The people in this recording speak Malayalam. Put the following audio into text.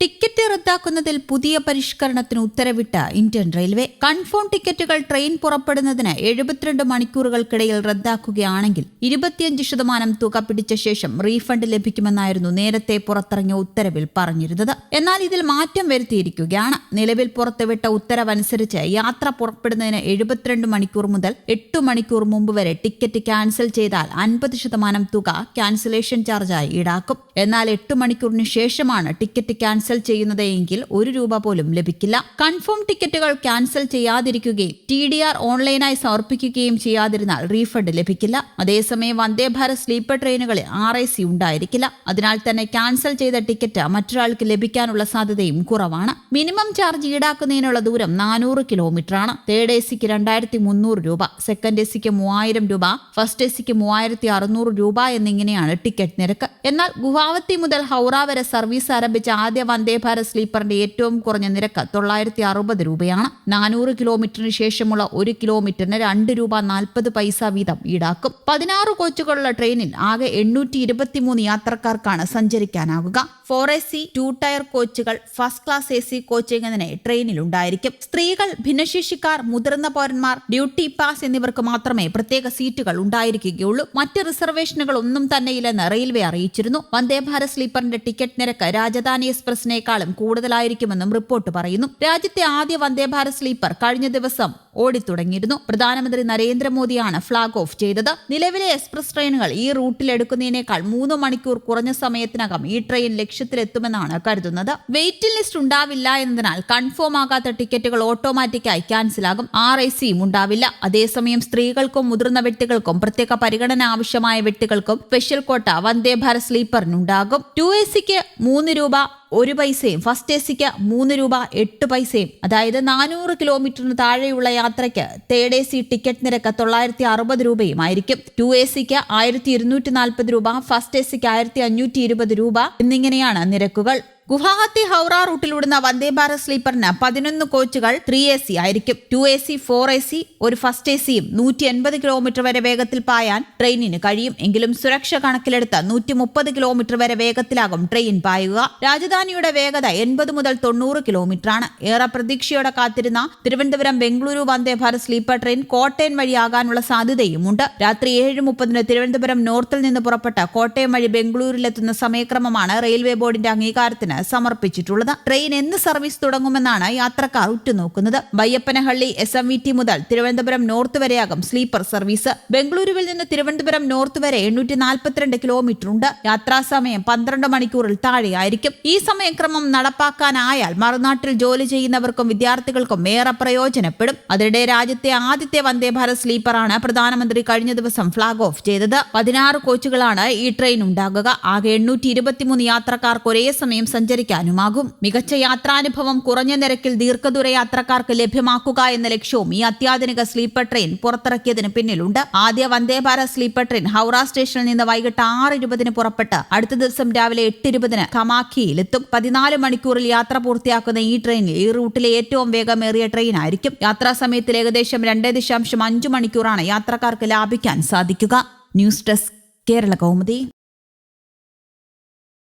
ടിക്കറ്റ് റദ്ദാക്കുന്നതിൽ പുതിയ പരിഷ്കരണത്തിന് ഉത്തരവിട്ട ഇന്ത്യൻ റെയിൽവേ. കൺഫേം ടിക്കറ്റുകൾ ട്രെയിൻ പുറപ്പെടുന്നതിന് എഴുപത്തിരണ്ട് മണിക്കൂറുകൾക്കിടയിൽ റദ്ദാക്കുകയാണെങ്കിൽ ഇരുപത്തിയഞ്ച് ശതമാനം തുക പിടിച്ച ശേഷം റീഫണ്ട് ലഭിക്കുമെന്നായിരുന്നു നേരത്തെ പുറത്തിറങ്ങിയ ഉത്തരവിൽ പറഞ്ഞിരുന്നത്. എന്നാൽ ഇതിൽ മാറ്റം വരുത്തിയിരിക്കുകയാണ്. നിലവിൽ പുറത്തുവിട്ട ഉത്തരവനുസരിച്ച് യാത്ര പുറപ്പെടുന്നതിന് എഴുപത്തിരണ്ട് മണിക്കൂർ മുതൽ എട്ട് മണിക്കൂർ മുമ്പ് വരെ ടിക്കറ്റ് ക്യാൻസൽ ചെയ്താൽ അൻപത് ശതമാനം തുക ക്യാൻസലേഷൻ ചാർജായി ഈടാക്കും. എന്നാൽ എട്ട് മണിക്കൂറിന് ശേഷമാണ് ടിക്കറ്റ് ക്യാൻസൽ ചെയ്യുന്നത് എങ്കിൽ ഒരു രൂപ പോലും ലഭിക്കില്ല. കൺഫേം ടിക്കറ്റുകൾ ക്യാൻസൽ ചെയ്യാതിരിക്കുകയും ടി ഡി ആർ ഓൺലൈനായി സമർപ്പിക്കുകയും ചെയ്യാതിരുന്നാൽ റീഫണ്ട് ലഭിക്കില്ല. അതേസമയം വന്ദേ ഭാരത് സ്ലീപ്പർ ട്രെയിനുകളിൽ ആർ ഐ സി ഉണ്ടായിരിക്കില്ല. അതിനാൽ തന്നെ ക്യാൻസൽ ചെയ്ത ടിക്കറ്റ് മറ്റൊരാൾക്ക് ലഭിക്കാനുള്ള സാധ്യതയും കുറവാണ്. മിനിമം ചാർജ് ഈടാക്കുന്നതിനുള്ള ദൂരം നാനൂറ് കിലോമീറ്റർ ആണ് തേർഡ് എ സിക്ക് രണ്ടായിരത്തി മുന്നൂറ് രൂപ സെക്കൻഡ് എ സിക്ക് മൂവായിരം രൂപ ഫസ്റ്റ് എ സിക്ക് മൂവായിരത്തി അറുന്നൂറ് രൂപ എന്നിങ്ങനെയാണ് ടിക്കറ്റ് നിരക്ക്. എന്നാൽ ഗുവാഹത്തി മുതൽ ഹൗറ വരെ സർവീസ് ആരംഭിച്ച ആദ്യ വന്ദേ ഭാരത് സ്ലീപ്പറിന്റെ ഏറ്റവും കുറഞ്ഞ നിരക്ക് തൊള്ളായിരത്തി അറുപത് രൂപയാണ്. നാനൂറ് കിലോമീറ്ററിന് ശേഷമുള്ള ഒരു കിലോമീറ്ററിന് രണ്ട് രൂപ നാൽപ്പത് പൈസ വീതം ഈടാക്കും. പതിനാറ് കോച്ചുകളുള്ള ട്രെയിനിൽ ആകെ എണ്ണൂറ്റി ഇരുപത്തിമൂന്ന് യാത്രക്കാർക്കാണ് സഞ്ചരിക്കാനാകുക four A C two tier കോച്ചുകൾ first class A C coach എന്നിങ്ങനെ ട്രെയിനിലുണ്ടായിരിക്കും. സ്ത്രീകൾ ഭിന്നശേഷിക്കാർ മുതിർന്ന പൗരന്മാർ ഡ്യൂട്ടി പാസ് എന്നിവർക്ക് മാത്രമേ പ്രത്യേക സീറ്റുകൾ ഉണ്ടായിരിക്കുകയുള്ളൂ. മറ്റ് റിസർവേഷനുകൾ ഒന്നും തന്നെയില്ലെന്ന് റെയിൽവേ അറിയിച്ചിരുന്നു. വന്ദേ ഭാരത് സ്ലീപ്പറിന്റെ ടിക്കറ്റ് നിരക്ക് രാജധാനി എക്സ്പ്രസിനേക്കാളും കൂടുതലായിരിക്കുമെന്നും റിപ്പോർട്ട് പറയുന്നു. രാജ്യത്തെ ആദ്യ വന്ദേ ഭാരത് സ്ലീപ്പർ കഴിഞ്ഞ ദിവസം ഓടിത്തുടങ്ങിയിരുന്നു. പ്രധാനമന്ത്രി നരേന്ദ്രമോദിയാണ് ഫ്ളാഗ് ഓഫ് ചെയ്തത്. നിലവിലെ എക്സ്പ്രസ് ട്രെയിനുകൾ ഈ റൂട്ടിൽ എടുക്കുന്നതിനേക്കാൾ മൂന്ന് മണിക്കൂർ കുറഞ്ഞ സമയത്തിനകം ഈ ട്രെയിൻ ലക്ഷ്യത്തിലെത്തുമെന്നാണ് കരുതുന്നത്. വെയിറ്റിംഗ് ലിസ്റ്റ് ഉണ്ടാവില്ല എന്നതിനാൽ കൺഫേം ആകാത്ത ടിക്കറ്റുകൾ ഓട്ടോമാറ്റിക്കായി ക്യാൻസലാകും. ആർ ഐ സിയും ഉണ്ടാവില്ല. അതേസമയം സ്ത്രീകൾക്കും മുതിർന്ന വ്യക്തികൾക്കും പ്രത്യേക പരിഗണന ആവശ്യമായ വ്യക്തികൾക്കും സ്പെഷ്യൽ കോട്ട വന്ദേ ഭാരത് സ്ലീപ്പറിനുണ്ടാകും. ടു എ സിക്ക് മൂന്ന് രൂപ ഒരു പൈസയും ഫസ്റ്റ് എ സിക്ക് മൂന്ന് രൂപ എട്ട് പൈസയും. അതായത് നാനൂറ് കിലോമീറ്ററിന് താഴെയുള്ള യാത്രയ്ക്ക് തേർഡ് എ സി ടിക്കറ്റ് നിരക്ക് തൊള്ളായിരത്തി അറുപത് രൂപയും ആയിരിക്കും ടു എ സിക്ക് ആയിരത്തി ഇരുന്നൂറ്റി നാൽപ്പത് രൂപ ഫസ്റ്റ് എ സിക്ക് ആയിരത്തി അഞ്ഞൂറ്റി ഇരുപത് രൂപ എന്നിങ്ങനെയാണ് നിരക്കുകൾ. ഗുവാഹത്തി ഹൗറ റൂട്ടിലൂടുന്ന വന്ദേ ഭാരത് സ്ലീപ്പറിന് പതിനൊന്ന് കോച്ചുകൾ ത്രീ എ സി ആയിരിക്കും. Two A C four A C ഒരു ഫസ്റ്റ് എ സിയും നൂറ്റി എൺപത് കിലോമീറ്റർ വരെ വേഗത്തിൽ പായാൻ ട്രെയിനിന് കഴിയും. എങ്കിലും സുരക്ഷ കണക്കിലെടുത്ത് നൂറ്റി മുപ്പത് കിലോമീറ്റർ വരെ വേഗത്തിലാകും ട്രെയിൻ പായുക. രാജധാനിയുടെ വേഗത എൺപത് മുതൽ തൊണ്ണൂറ് കിലോമീറ്റർ ആണ്. ഏറെ പ്രതീക്ഷയോടെ കാത്തിരുന്ന തിരുവനന്തപുരം ബംഗളൂരു വന്ദേ ഭാരത് സ്ലീപ്പർ ട്രെയിൻ കോട്ടയം വഴിയാകാനുള്ള സാധ്യതയുമുണ്ട്. രാത്രി ഏഴ് മുപ്പതിന് തിരുവനന്തപുരം നോർത്തിൽ നിന്ന് പുറപ്പെട്ട കോട്ടയം വഴി ബംഗളൂരിലെത്തുന്ന സമയക്രമമാണ് റെയിൽവേ ബോർഡിന്റെ അംഗീകാരത്തിന് സമർപ്പിച്ചിട്ടുള്ളത്. ട്രെയിൻ എന്ന് സർവീസ് തുടങ്ങുമെന്നാണ് യാത്രക്കാർ ഉറ്റുനോക്കുന്നത്. Baiyappanahalli S M V T മുതൽ തിരുവനന്തപുരം നോർത്ത് വരെയാകും സ്ലീപ്പർ സർവീസ്. ബംഗളൂരുവിൽ നിന്ന് തിരുവനന്തപുരം നോർത്ത് വരെ എണ്ണൂറ്റി നാൽപ്പത്തിരണ്ട് കിലോമീറ്റർ ഉണ്ട് യാത്രാ സമയം പന്ത്രണ്ട് മണിക്കൂറിൽ താഴെയായിരിക്കും. ഈ സമയക്രമം നടപ്പാക്കാനായാൽ മറുനാട്ടിൽ ജോലി ചെയ്യുന്നവർക്കും വിദ്യാർത്ഥികൾക്കും ഏറെ പ്രയോജനപ്പെടും. അതിനിടെ രാജ്യത്തെ ആദ്യത്തെ വന്ദേ ഭാരത് സ്ലീപ്പറാണ് പ്രധാനമന്ത്രി കഴിഞ്ഞ ദിവസം ഫ്ളാഗ് ഓഫ് ചെയ്തത്. പതിനാറ് കോച്ചുകളാണ് ഈ ട്രെയിൻ ഉണ്ടാകുക. ആകെ എണ്ണൂറ്റി ഇരുപത്തിമൂന്ന് യാത്രക്കാർക്ക് ഒരേ സമയം സഞ്ചരിക്കാനുമാകും. മികച്ച യാത്രാനുഭവം കുറഞ്ഞ നിരക്കിൽ ദീർഘദൂര യാത്രക്കാർക്ക് ലഭ്യമാക്കുക എന്ന ലക്ഷ്യവും ഈ അത്യാധുനിക സ്ലീപ്പർ ട്രെയിൻ പുറത്തിറക്കിയതിന് പിന്നിലുണ്ട്. ആദ്യ വന്ദേ ഭാരത് സ്ലീപ്പർ ട്രെയിൻ ഹൗറ സ്റ്റേഷനിൽ നിന്ന് വൈകിട്ട് ആറ് ഇരുപതിന് പുറപ്പെട്ട് അടുത്ത ദിവസം രാവിലെ എട്ട് ഇരുപതിന് കമാഖിയിലെത്തും. പതിനാല് മണിക്കൂറിൽ യാത്ര പൂർത്തിയാക്കുന്ന ഈ ട്രെയിനിൽ ഈ റൂട്ടിലെ ഏറ്റവും വേഗമേറിയ ട്രെയിൻ ആയിരിക്കും യാത്രാ സമയത്തിൽ ഏകദേശം രണ്ട് ദശാംശം അഞ്ച് മണിക്കൂറാണ് യാത്രക്കാർക്ക് ലാഭിക്കാൻ സാധിക്കുക. News desk Kerala Kaumudi.